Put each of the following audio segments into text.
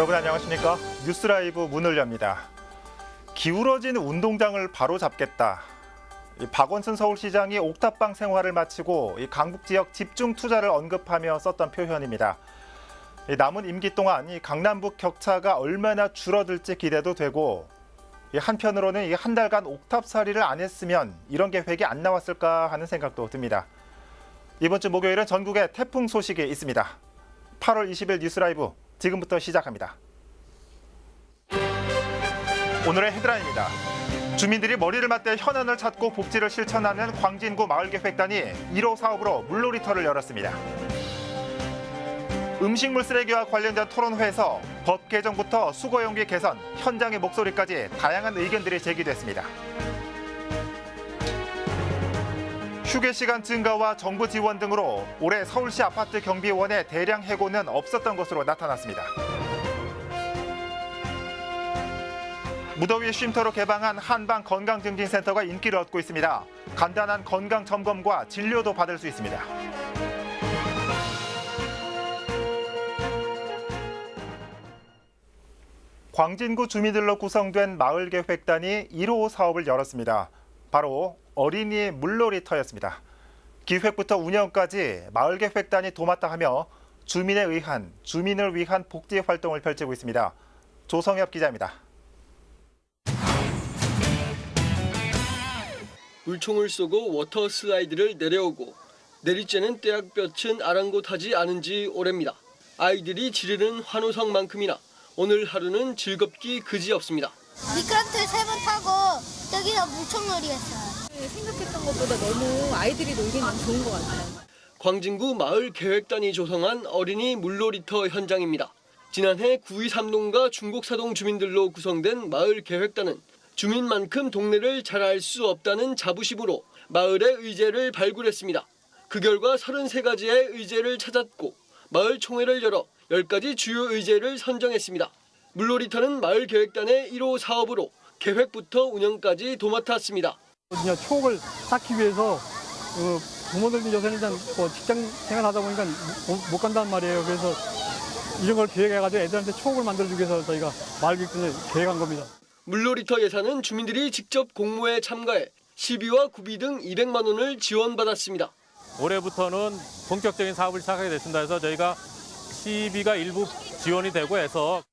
여러분 안녕하십니까? 뉴스라이브 문을 엽니다. 기울어진 운동장을 바로 잡겠다. 이 박원순 서울시장이 옥탑방 생활을 마치고 이 강북 지역 집중 투자를 언급하며 썼던 표현입니다. 이 남은 임기 동안 이 강남북 격차가 얼마나 줄어들지 기대도 되고 이 한편으로는 이한 달간 옥탑살이를 안 했으면 이런 계획이 안 나왔을까 하는 생각도 듭니다. 이번 주 목요일은 전국에 태풍 소식이 있습니다. 8월 20일 뉴스라이브 지금부터 시작합니다. 오늘의 헤드라인입니다. 주민들이 머리를 맞대 현안을 찾고 복지를 실천하는 광진구 마을계획단이 1호 사업으로 물놀이터를 열었습니다. 음식물 쓰레기와 관련된 토론회에서 법 개정부터 수거 용기 개선, 현장의 목소리까지 다양한 의견들이 제기됐습니다. 휴게 시간 증가와 정부 지원 등으로 올해 서울시 아파트 경비원의 대량 해고는 없었던 것으로 나타났습니다. 무더위 쉼터로 개방한 한방 건강증진센터가 인기를 얻고 있습니다. 간단한 건강 점검과 진료도 받을 수 있습니다. 광진구 주민들로 구성된 마을계획단이 1호 사업을 열었습니다. 바로 어린이 물놀이터였습니다. 기획부터 운영까지 마을계획단이 도맡아 하며 주민에 의한, 주민을 위한 복지 활동을 펼치고 있습니다. 조성엽 기자입니다. 물총을 쏘고 워터 슬라이드를 내려오고 내리쬐는 떼약볕은 아랑곳하지 않은 지 오래입니다. 아이들이 지르는 환호성만큼이나 오늘 하루는 즐겁기 그지없습니다. 미끄럼틀 세 번 타고 여기서 물총놀이 했어요. 생각했던 것보다 너무 아이들이 놀기는 좋은 것 같아요. 광진구 마을 계획단이 조성한 어린이 물놀이터 현장입니다. 지난해 923동과 중곡사동 주민들로 구성된 마을 계획단은 주민만큼 동네를 잘 알 수 없다는 자부심으로 마을의 의제를 발굴했습니다. 그 결과 33가지의 의제를 찾았고 마을 총회를 열어 10가지 주요 의제를 선정했습니다. 물놀이터는 마을 계획단의 1호 사업으로 계획부터 운영까지 도맡았습니다. 그냥 추억을 쌓기 위해서 어, 부모들 요새는 일단 뭐 직장 생활하다 보니까 못, 못 간단 말이에요. 그래서 이런 걸 기획해가지고 애들한테 추억을 만들어주기 위해서 저희가 마을기획단을 계획한 겁니다. 물놀이터 예산은 주민들이 직접 공모에 참가해 시비와 구비 등 200만 원을 지원받았습니다. 올해부터는 본격적인 사업을 시작하게 됐습니다. 그래서 저희가 시비가 일부 지원이 되고 해서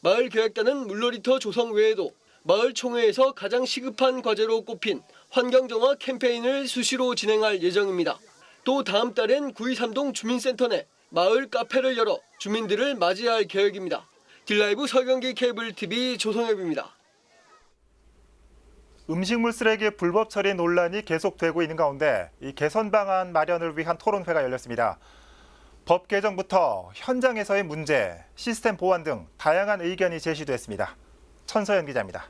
마을 계획단은 물놀이터 조성 외에도 마을 총회에서 가장 시급한 과제로 꼽힌 환경정화 캠페인을 수시로 진행할 예정입니다. 또 다음 달엔 923동 주민센터 내 마을 카페를 열어 주민들을 맞이할 계획입니다. 딜라이브 서경기 케이블 TV 조성엽입니다. 음식물 쓰레기 불법 처리 논란이 계속되고 있는 가운데 이 개선 방안 마련을 위한 토론회가 열렸습니다. 법 개정부터 현장에서의 문제, 시스템 보완 등 다양한 의견이 제시됐습니다. 천서연 기자입니다.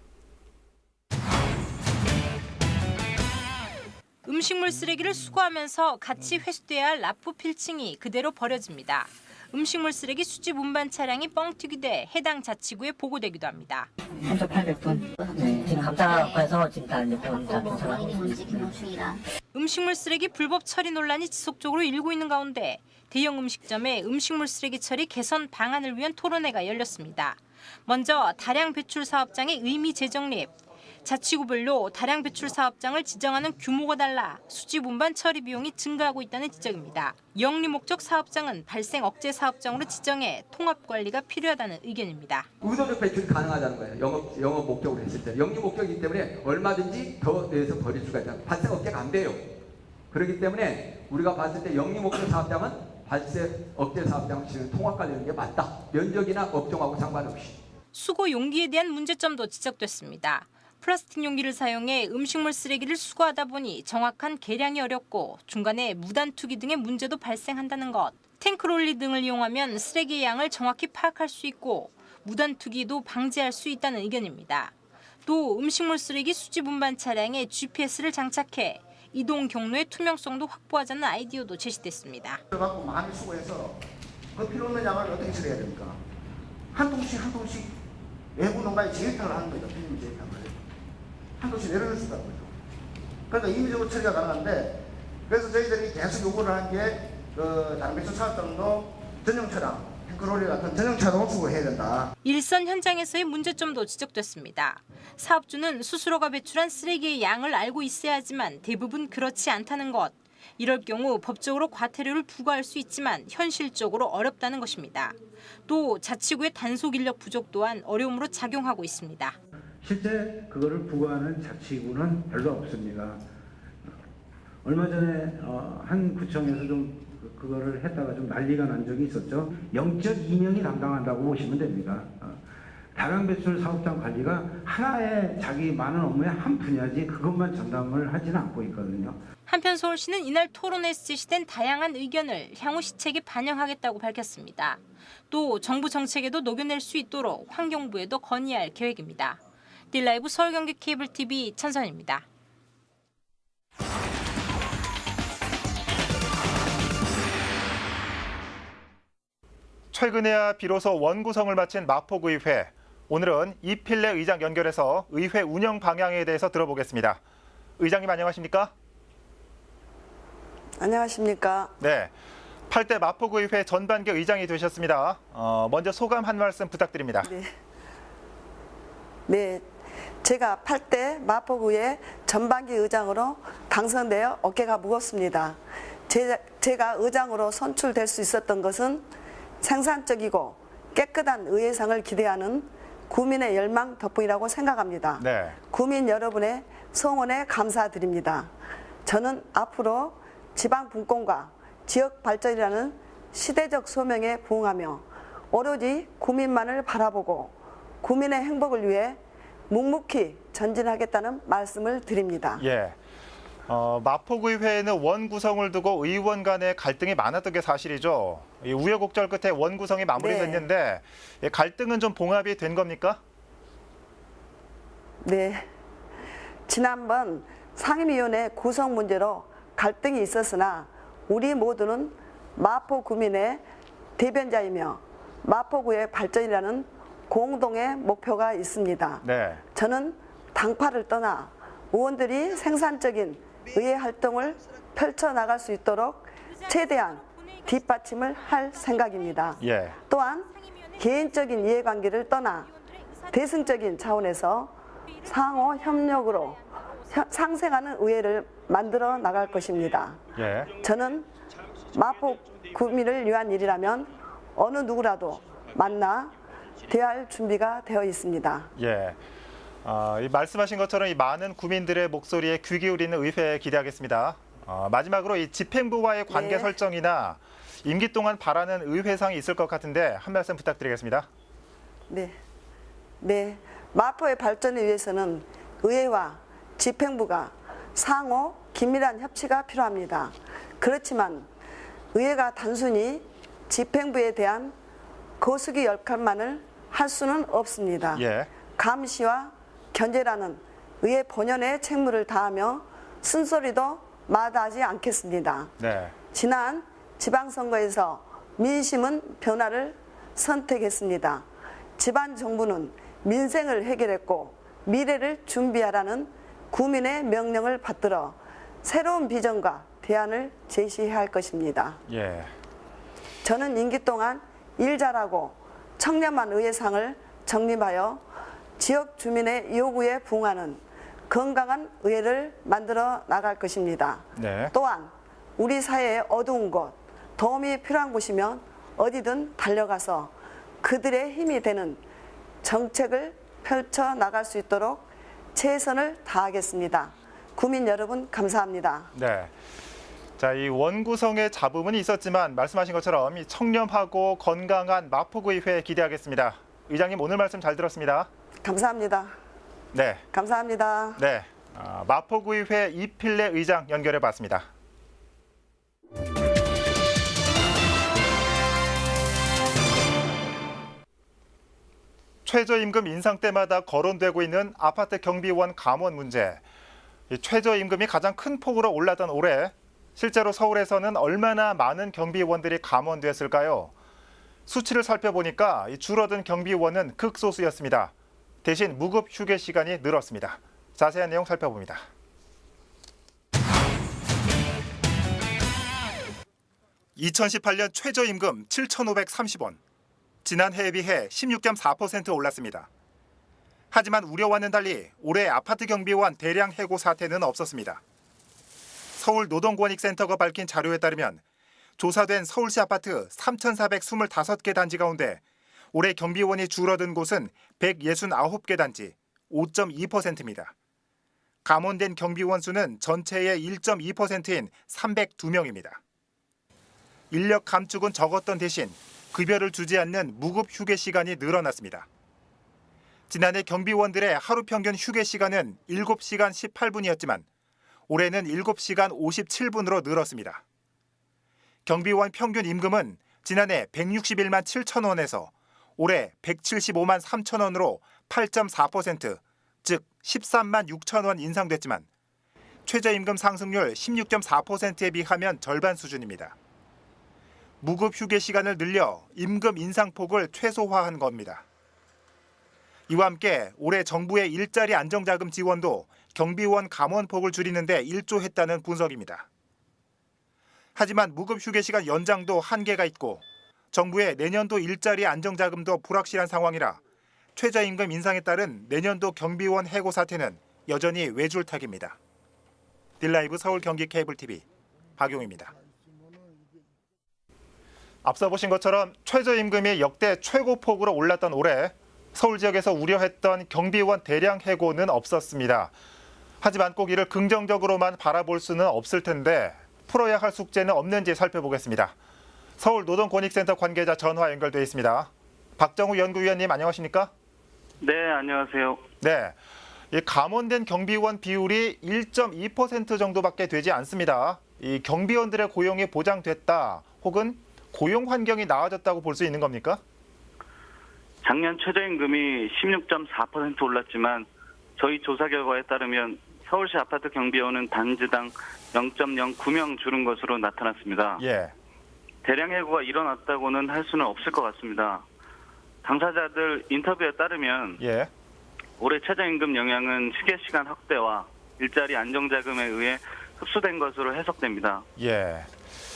음식물 쓰레기를 수거하면서 같이 회수돼야 할 납부 필칭이 그대로 버려집니다. 음식물 쓰레기 수집 운반 차량이 뻥튀기 돼 해당 자치구에 보고되기도 합니다. 3,800톤. 네, 지금 감사과에서 지금 다 이제 보험 다 괜찮아. 음식물 쓰레기 불법 처리 논란이 지속적으로 일고 있는 가운데 대형 음식점의 음식물 쓰레기 처리 개선 방안을 위한 토론회가 열렸습니다. 먼저 다량 배출 사업장의 의미 재정립, 자치구별로 다량 배출 사업장을 지정하는 규모가 달라 수집 운반 처리 비용이 증가하고 있다는 지적입니다. 영리 목적 사업장은 발생 억제 사업장으로 지정해 통합 관리가 필요하다는 의견입니다. 의도적 배출이 가능하다는 거예요. 영업, 영업 목적으로 했을 때. 영리 목적이기 때문에 얼마든지 더 내서 버릴 수가 있다. 발생 억제가 안 돼요. 그렇기 때문에 우리가 봤을 때 영리 목적 사업장은 발생 억제 사업장 지금 통합 관리하는 게 맞다. 면적이나 업종하고 상관없이. 수거 용기에 대한 문제점도 지적됐습니다. 플라스틱 용기를 사용해 음식물 쓰레기를 수거하다 보니 정확한 계량이 어렵고 중간에 무단 투기 등의 문제도 발생한다는 것. 탱크롤리 등을 이용하면 쓰레기의 양을 정확히 파악할 수 있고 무단 투기도 방지할 수 있다는 의견입니다. 또 음식물 쓰레기 수집 운반 차량에 GPS를 장착해 이동 경로의 투명성도 확보하자는 아이디어도 제시됐습니다. 갖고 많이 수고해서 그 필요 없는 양을 어떻게 처리해야 됩니까? 한 통씩 한 통씩 외부 농가에 재입탁을 하는 거죠. 필름 재입탁을. 한 내려놓을 수가 없죠. 그러니까 임의적으로 처리가 가능한데 그래서 저희들이 계속 요구를 한게그 다른 배출 사업장도 전용 차량 피크로리 같은 전용차 농축을 해야 된다. 일선 현장에서의 문제점도 지적됐습니다. 사업주는 스스로가 배출한 쓰레기의 양을 알고 있어야 하지만 대부분 그렇지 않다는 것. 이럴 경우 법적으로 과태료를 부과할 수 있지만 현실적으로 어렵다는 것입니다. 또 자치구의 단속 인력 부족 또한 어려움으로 작용하고 있습니다. 실제 그거를 부과하는 자치구는 별로 없습니다. 얼마 전에 어, 한 구청에서 좀 그- 그거를 했다가 좀 난리가 난 적이 있었죠. 0.2명이 담당한다고 보시면 됩니다. 어, 다량 배출 사업장 관리가 하나의 자기 많은 업무의 한 분야지 그것만 전담을 하지는 않고 있거든요. 한편 서울시는 이날 토론회에서 제시된 다양한 의견을 향후 시책에 반영하겠다고 밝혔습니다. 또 정부 정책에도 녹여낼 수 있도록 환경부에도 건의할 계획입니다. 딜라이브 서울경기 케이블 TV 천선입니다. 최근에야 비로소 원구성을 마친 마포구의회. 오늘은 이필래 의장 연결해서 의회 운영 방향에 대해서 들어보겠습니다. 의장님 안녕하십니까? 안녕하십니까. 네. 8대 마포구의회 전반기 의장이 되셨습니다. 어, 먼저 소감 한 말씀 부탁드립니다. 네. 네. 제가 8대 마포구의 전반기 의장으로 당선되어 어깨가 무겁습니다. 제, 제가 의장으로 선출될 수 있었던 것은 생산적이고 깨끗한 의회상을 기대하는 구민의 열망 덕분이라고 생각합니다. 네. 구민 여러분의 성원에 감사드립니다. 저는 앞으로 지방 분권과 지역 발전이라는 시대적 소명에 부응하며 오로지 구민만을 바라보고 구민의 행복을 위해 묵묵히 전진하겠다는 말씀을 드립니다. 예. 어, 마포구의회에는 원 구성을 두고 의원 간의 갈등이 많았던 게 사실이죠. 이 우여곡절 끝에 원 구성이 마무리됐는데 이 갈등은 좀 봉합이 된 겁니까? 네. 지난번 상임위원회 구성 문제로 갈등이 있었으나 우리 모두는 마포 구민의 대변자이며 마포구의 발전이라는 공동의 목표가 있습니다. 네. 저는 당파를 떠나 의원들이 생산적인 의회 활동을 펼쳐 나갈 수 있도록 최대한 뒷받침을 할 생각입니다. 예. 또한 개인적인 이해관계를 떠나 대승적인 차원에서 상호 협력으로 혀- 상생하는 의회를 만들어 나갈 것입니다. 예. 저는 마포 구민을 위한 일이라면 어느 누구라도 만나 대할 준비가 되어 있습니다. 예. 어, 이 말씀하신 것처럼 이 많은 구민들의 목소리에 귀 기울이는 의회 기대하겠습니다. 어, 마지막으로 이 집행부와의 관계 네. 설정이나 임기 동안 바라는 의회상이 있을 것 같은데 한 말씀 부탁드리겠습니다. 네. 네. 마포의 발전을 위해서는 의회와 집행부가 상호 긴밀한 협치가 필요합니다. 그렇지만 의회가 단순히 집행부에 대한 거수기 역할만을 할 수는 없습니다. 예. 감시와 견제라는 의회 본연의 책무를 다하며 쓴소리도 마다하지 않겠습니다. 네. 지난 지방선거에서 민심은 변화를 선택했습니다. 지방 정부는 민생을 해결했고 미래를 준비하라는 국민의 명령을 받들어 새로운 비전과 대안을 제시해야 할 것입니다. 예. 저는 임기 동안 일 잘하고 청렴한 의회상을 정립하여 지역 주민의 요구에 부응하는 건강한 의회를 만들어 나갈 것입니다. 네. 또한 우리 사회의 어두운 곳, 도움이 필요한 곳이면 어디든 달려가서 그들의 힘이 되는 정책을 펼쳐 나갈 수 있도록 최선을 다하겠습니다. 구민 여러분 감사합니다. 네. 자, 이 원구성의 잡음은 있었지만 말씀하신 것처럼 이 청렴하고 건강한 마포구의회 기대하겠습니다. 의장님 오늘 말씀 잘 들었습니다. 감사합니다. 네. 감사합니다. 네. 아, 마포구의회 이필래 의장 연결해 봤습니다. 최저임금 인상 때마다 거론되고 있는 아파트 경비원 감원 문제. 이 최저임금이 가장 큰 폭으로 올랐던 올해 실제로 서울에서는 얼마나 많은 경비원들이 감원됐을까요? 수치를 살펴보니까 이 줄어든 경비원은 극소수였습니다. 대신 무급 휴게 시간이 늘었습니다. 자세한 내용 살펴봅니다. (2018년) 최저임금 (7,530원) 지난해에 비해 16.4% 올랐습니다. 하지만 우려와는 달리 올해 아파트 경비원 대량 해고 사태는 없었습니다. 서울 노동권익센터가 밝힌 자료에 따르면 조사된 서울시 아파트 3,425개 단지 가운데 올해 경비원이 줄어든 곳은 169개 단지, 5.2%입니다. 감원된 경비원 수는 전체의 1.2%인 302명입니다. 인력 감축은 적었던 대신 급여를 주지 않는 무급 휴게 시간이 늘어났습니다. 지난해 경비원들의 하루 평균 휴게 시간은 7시간 18분이었지만 올해는 7시간 57분으로 늘었습니다. 경비원 평균 임금은 지난해 161만 7천 원에서 올해 175만 3천 원으로 8.4%, 즉 13만 6천 원 인상됐지만 최저임금 상승률 16.4%에 비하면 절반 수준입니다. 무급 휴게 시간을 늘려 임금 인상폭을 최소화한 겁니다. 이와 함께 올해 정부의 일자리 안정자금 지원도 경비원 감원 폭을 줄이는데 일조했다는 분석입니다. 하지만 무급 휴게 시간 연장도 한계가 있고 정부의 내년도 일자리 안정자금도 불확실한 상황이라 최저임금 인상에 따른 내년도 경비원 해고 사태는 여전히 외줄타기입니다. 딜라이브 서울 경기 케이블 TV 박용입니다. 앞서 보신 것처럼 최저임금이 역대 최고폭으로 올랐던 올해 서울 지역에서 우려했던 경비원 대량 해고는 없었습니다. 하지만 꼭 이를 긍정적으로만 바라볼 수는 없을 텐데 풀어야 할 숙제는 없는지 살펴보겠습니다. 서울 노동권익센터 관계자 전화 연결돼 있습니다. 박정우 연구위원님 안녕하십니까? 네, 안녕하세요. 네. 이 감원된 경비원 비율이 1.2% 정도밖에 되지 않습니다. 이 경비원들의 고용이 보장됐다 혹은 고용 환경이 나아졌다고 볼 수 있는 겁니까? 작년 최저임금이 16.4% 올랐지만 저희 조사 결과에 따르면 서울시 아파트 경비원은 단지당 0.09명 줄은 것으로 나타났습니다. 예. 대량 해고가 일어났다고는 할 수는 없을 것 같습니다. 당사자들 인터뷰에 따르면 예. 올해 최저임금 영향은 휴게 시간 확대와 일자리 안정자금에 의해 흡수된 것으로 해석됩니다. 예.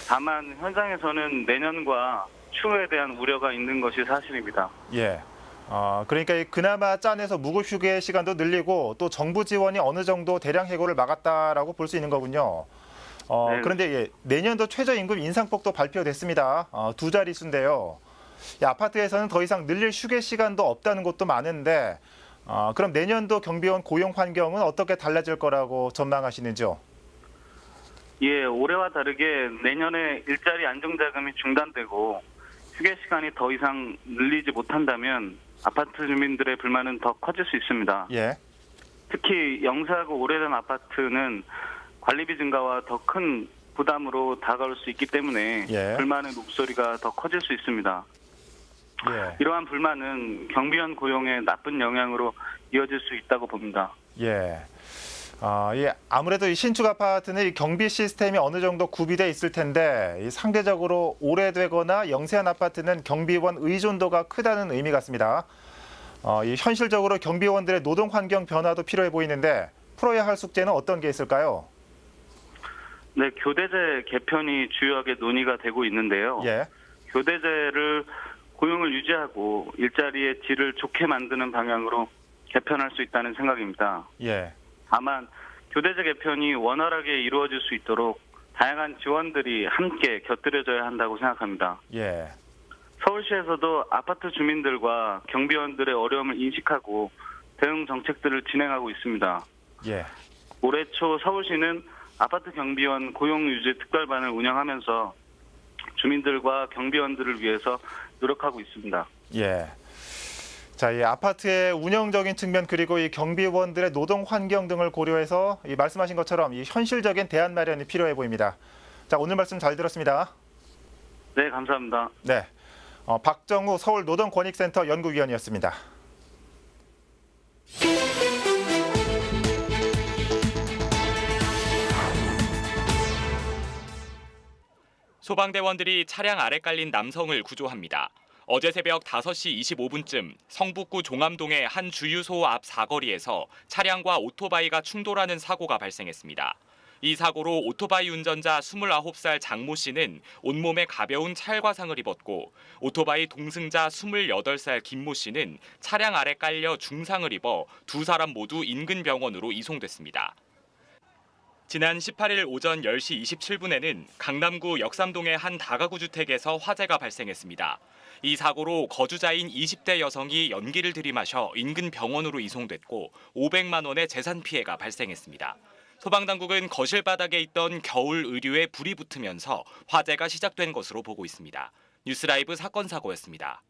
다만 현장에서는 내년과 추후에 대한 우려가 있는 것이 사실입니다. 예. 어, 그러니까 이 그나마 짠해서 무급 휴게 시간도 늘리고 또 정부 지원이 어느 정도 대량 해고를 막았다라고 볼 수 있는 거군요. 어, 네. 그런데 예, 내년도 최저임금 인상폭도 발표됐습니다. 어, 두 자릿수인데요. 이 아파트에서는 더 이상 늘릴 휴게 시간도 없다는 곳도 많은데 어, 그럼 내년도 경비원 고용 환경은 어떻게 달라질 거라고 전망하시는지요? 예, 올해와 다르게 내년에 일자리 안정자금이 중단되고 휴게 시간이 더 이상 늘리지 못한다면 아파트 주민들의 불만은 더 커질 수 있습니다. 예. 특히 영세하고 오래된 아파트는 관리비 증가와 더 큰 부담으로 다가올 수 있기 때문에 예. 불만의 목소리가 더 커질 수 있습니다. 예. 이러한 불만은 경비원 고용에 나쁜 영향으로 이어질 수 있다고 봅니다. 예. 아, 예, 아무래도 이 신축 아파트는 이 경비 시스템이 어느 정도 구비돼 있을 텐데 이 상대적으로 오래되거나 영세한 아파트는 경비원 의존도가 크다는 의미 같습니다. 어, 이 현실적으로 경비원들의 노동 환경 변화도 필요해 보이는데 풀어야 할 숙제는 어떤 게 있을까요? 네, 교대제 개편이 주요하게 논의가 되고 있는데요. 예. 교대제를 고용을 유지하고 일자리의 질을 좋게 만드는 방향으로 개편할 수 있다는 생각입니다. 예. 다만 교대제 개편이 원활하게 이루어질 수 있도록 다양한 지원들이 함께 곁들여져야 한다고 생각합니다. 예. 서울시에서도 아파트 주민들과 경비원들의 어려움을 인식하고 대응 정책들을 진행하고 있습니다. 예. 올해 초 서울시는 아파트 경비원 고용 유지 특별반을 운영하면서 주민들과 경비원들을 위해서 노력하고 있습니다. 예. 자, 이 아파트의 운영적인 측면 그리고 이 경비원들의 노동 환경 등을 고려해서 이 말씀하신 것처럼 이 현실적인 대안 마련이 필요해 보입니다. 자, 오늘 말씀 잘 들었습니다. 네, 감사합니다. 네. 어, 박정우 서울 노동권익센터 연구위원이었습니다. 소방대원들이 차량 아래 깔린 남성을 구조합니다. 어제 새벽 5시 25분쯤 성북구 종암동의 한 주유소 앞 사거리에서 차량과 오토바이가 충돌하는 사고가 발생했습니다. 이 사고로 오토바이 운전자 29살 장모 씨는 온몸에 가벼운 찰과상을 입었고 오토바이 동승자 28살 김모 씨는 차량 아래 깔려 중상을 입어 두 사람 모두 인근 병원으로 이송됐습니다. 지난 18일 오전 10시 27분에는 강남구 역삼동의 한 다가구 주택에서 화재가 발생했습니다. 이 사고로 거주자인 20대 여성이 연기를 들이마셔 인근 병원으로 이송됐고 500만 원의 재산 피해가 발생했습니다. 소방당국은 거실 바닥에 있던 겨울 의류에 불이 붙으면서 화재가 시작된 것으로 보고 있습니다. 뉴스라이브 사건 사고였습니다.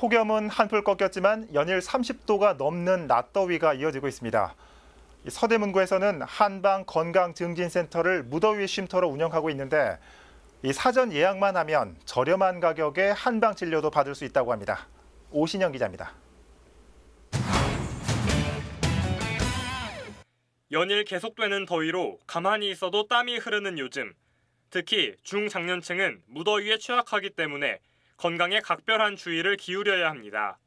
폭염은 한풀 꺾였지만 연일 30도가 넘는 낮더위가 이어지고 있습니다. 이 서대문구에서는 한방 건강 증진 센터를 무더위 쉼터로 운영하고 있는데 이 사전 예약만 하면 저렴한 가격에 한방 진료도 받을 수 있다고 합니다. 오신영 기자입니다. 연일 계속되는 더위로 가만히 있어도 땀이 흐르는 요즘. 특히 중장년층은 무더위에 취약하기 때문에 건강에 각별한 주의를 기울여야 합니다.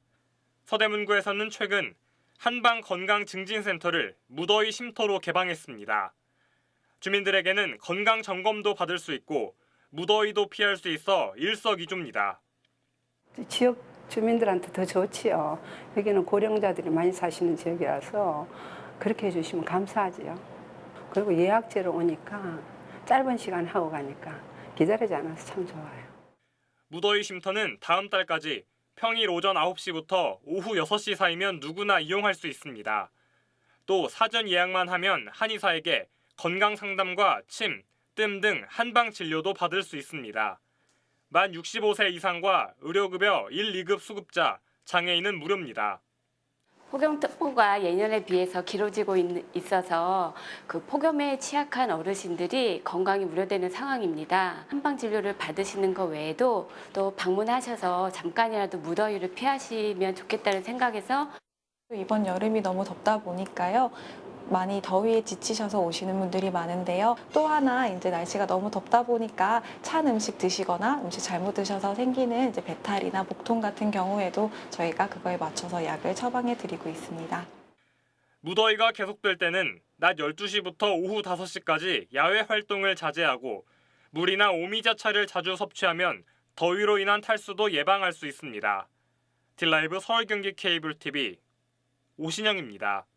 서대문구에서는 최근 한방 건강 증진센터를 무더위 쉼터로 개방했습니다. 주민들에게는 건강 점검도 받을 수 있고 무더위도 피할 수 있어 일석이조입니다. 지역 주민들한테 더 좋지요. 여기는 고령자들이 많이 사시는 지역이라서 그렇게 해주시면 감사하지요. 그리고 예약제로 오니까 짧은 시간 하고 가니까 기다리지 않아서 참 좋아요. 무더위 쉼터는 다음 달까지 평일 오전 9시부터 오후 6시 사이면 누구나 이용할 수 있습니다. 또 사전 예약만 하면 한의사에게 건강 상담과 침, 뜸 등 한방 진료도 받을 수 있습니다. 만 65세 이상과 의료급여 1, 2급 수급자, 장애인은 무료입니다. 폭염특보가 예년에 비해서 길어지고 있, 있어서 그 폭염에 취약한 어르신들이 건강이 우려되는 상황입니다. 한방 진료를 받으시는 것 외에도 또 방문하셔서 잠깐이라도 무더위를 피하시면 좋겠다는 생각에서 이번 여름이 너무 덥다 보니까요. 많이 더위에 지치셔서 오시는 분들이 많은데요. 또 하나 이제 날씨가 너무 덥다 보니까 찬 음식 드시거나 음식 잘못 드셔서 생기는 이제 배탈이나 목통 같은 경우에도 저희가 그거에 맞춰서 약을 처방해 드리고 있습니다. 무더위가 계속될 때는 낮 12시부터 오후 5시까지 야외 활동을 자제하고 물이나 오미자차를 자주 섭취하면 더위로 인한 탈수도 예방할 수 있습니다. 딜라이브 서울 경기 케이블 TV 오신영입니다.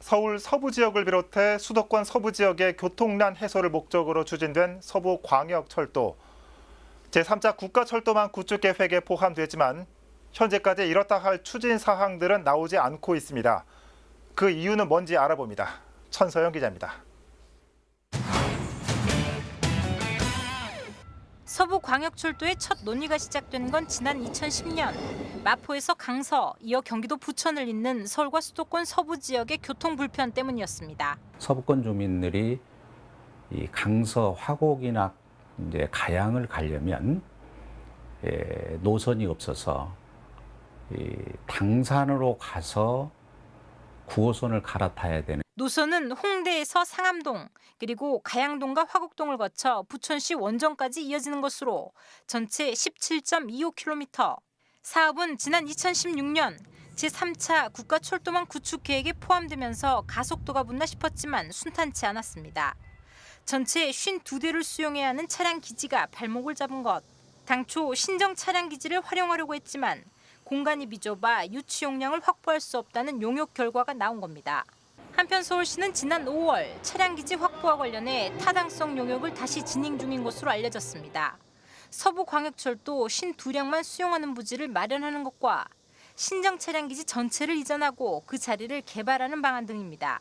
서울 서부 지역을 비롯해 수도권 서부 지역의 교통난 해소를 목적으로 추진된 서부 광역철도 제3차 국가철도망 구축 계획에 포함되지만 현재까지 이렇다 할 추진 사항들은 나오지 않고 있습니다. 그 이유는 뭔지 알아봅니다. 천서영 기자입니다. 서부광역철도의 첫 논의가 시작된 건 지난 2010년. 마포에서 강서, 이어 경기도 부천을 잇는 서울과 수도권 서부 지역의 교통 불편 때문이었습니다. 서부권 주민들이 이 강서 화곡이나 이제 가양을 가려면 예, 노선이 없어서 이 당산으로 가서 9호선을 갈아타야 되는 노선은 홍대에서 상암동, 그리고 가양동과 화곡동을 거쳐 부천시 원정까지 이어지는 것으로 전체 17.25km. 사업은 지난 2016년 제3차 국가철도망 구축 계획에 포함되면서 가속도가 붙나 싶었지만 순탄치 않았습니다. 전체 52대를 수용해야 하는 차량 기지가 발목을 잡은 것. 당초 신정 차량 기지를 활용하려고 했지만 공간이 비좁아 유치 용량을 확보할 수 없다는 용역 결과가 나온 겁니다. 한편 서울시는 지난 5월 차량 기지 확보와 관련해 타당성 용역을 다시 진행 중인 것으로 알려졌습니다. 서부광역철도 신두량만 수용하는 부지를 마련하는 것과 신정 차량 기지 전체를 이전하고 그 자리를 개발하는 방안 등입니다.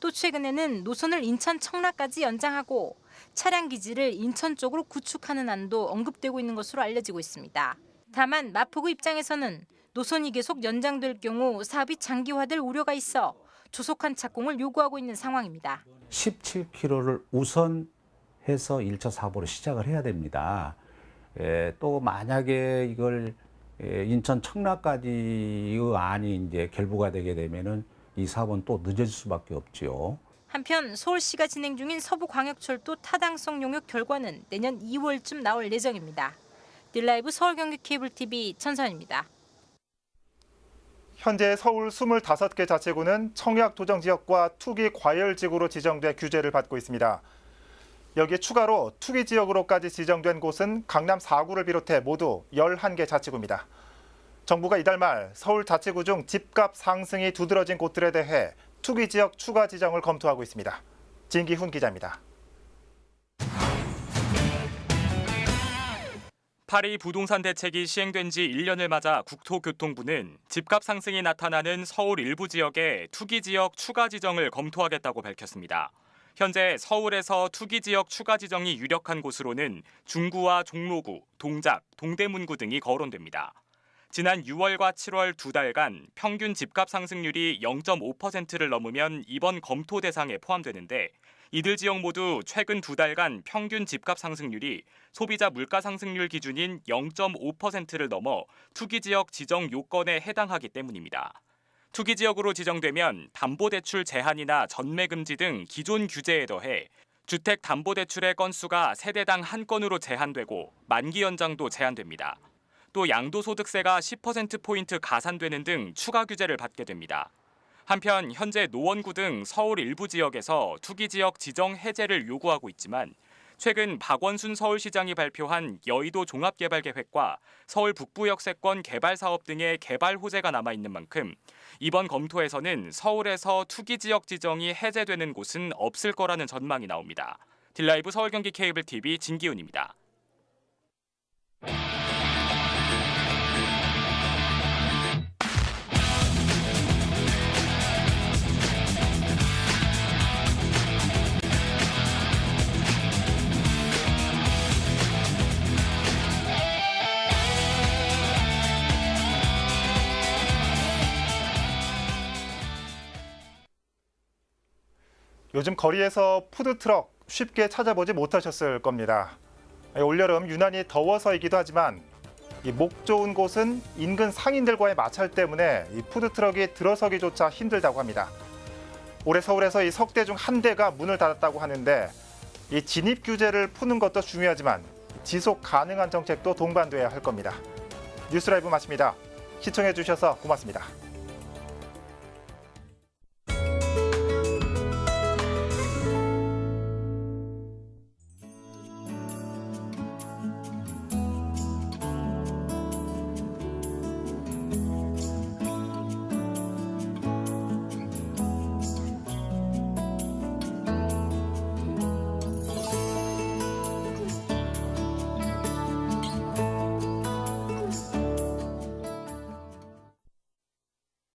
또 최근에는 노선을 인천 청라까지 연장하고 차량 기지를 인천 쪽으로 구축하는 안도 언급되고 있는 것으로 알려지고 있습니다. 다만 마포구 입장에서는 노선이 계속 연장될 경우 사업이 장기화될 우려가 있어 조속한 착공을 요구하고 있는 상황입니다. 17km를 우선 해서 1차 사업으로 시작을 해야 됩니다. 예, 또 만약에 이걸 예, 인천 청라까지의 안이 이제 결부가 되게 되면은 이 사업은 또 늦어질 수밖에 없지요. 한편 서울시가 진행 중인 서부광역철도 타당성 용역 결과는 내년 2월쯤 나올 예정입니다. 딜라이브 서울경기 케이블 TV 천선입니다. 현재 서울 25개 자치구는 청약 도정 지역과 투기 과열 지구로 지정돼 규제를 받고 있습니다. 여기에 추가로 투기 지역으로까지 지정된 곳은 강남 4구를 비롯해 모두 11개 자치구입니다. 정부가 이달 말 서울 자치구 중 집값 상승이 두드러진 곳들에 대해 투기 지역 추가 지정을 검토하고 있습니다. 진기훈 기자입니다. 파리 부동산 대책이 시행된 지 1년을 맞아 국토교통부는 집값 상승이 나타나는 서울 일부 지역에 투기 지역 추가 지정을 검토하겠다고 밝혔습니다. 현재 서울에서 투기 지역 추가 지정이 유력한 곳으로는 중구와 종로구, 동작, 동대문구 등이 거론됩니다. 지난 6월과 7월 두 달간 평균 집값 상승률이 0.5%를 넘으면 이번 검토 대상에 포함되는데 이들 지역 모두 최근 두 달간 평균 집값 상승률이 소비자 물가 상승률 기준인 0.5%를 넘어 투기 지역 지정 요건에 해당하기 때문입니다. 투기 지역으로 지정되면 담보대출 제한이나 전매 금지 등 기존 규제에 더해 주택 담보대출의 건수가 세대당 한 건으로 제한되고 만기 연장도 제한됩니다. 또 양도소득세가 10%포인트 가산되는 등 추가 규제를 받게 됩니다. 한편 현재 노원구 등 서울 일부 지역에서 투기 지역 지정 해제를 요구하고 있지만 최근 박원순 서울시장이 발표한 여의도 종합개발계획과 서울 북부 역세권 개발 사업 등의 개발 호재가 남아 있는 만큼 이번 검토에서는 서울에서 투기 지역 지정이 해제되는 곳은 없을 거라는 전망이 나옵니다. 딜라이브 서울경기 케이블 TV 진기훈입니다. 요즘 거리에서 푸드트럭 쉽게 찾아보지 못하셨을 겁니다. 올여름 유난히 더워서이기도 하지만 이목 좋은 곳은 인근 상인들과의 마찰 때문에 이 푸드트럭이 들어서기조차 힘들다고 합니다. 올해 서울에서 이 석대 중 한 대가 문을 닫았다고 하는데 이 진입 규제를 푸는 것도 중요하지만 지속 가능한 정책도 동반돼야 할 겁니다. 뉴스라이브 마칩니다. 시청해 주셔서 고맙습니다.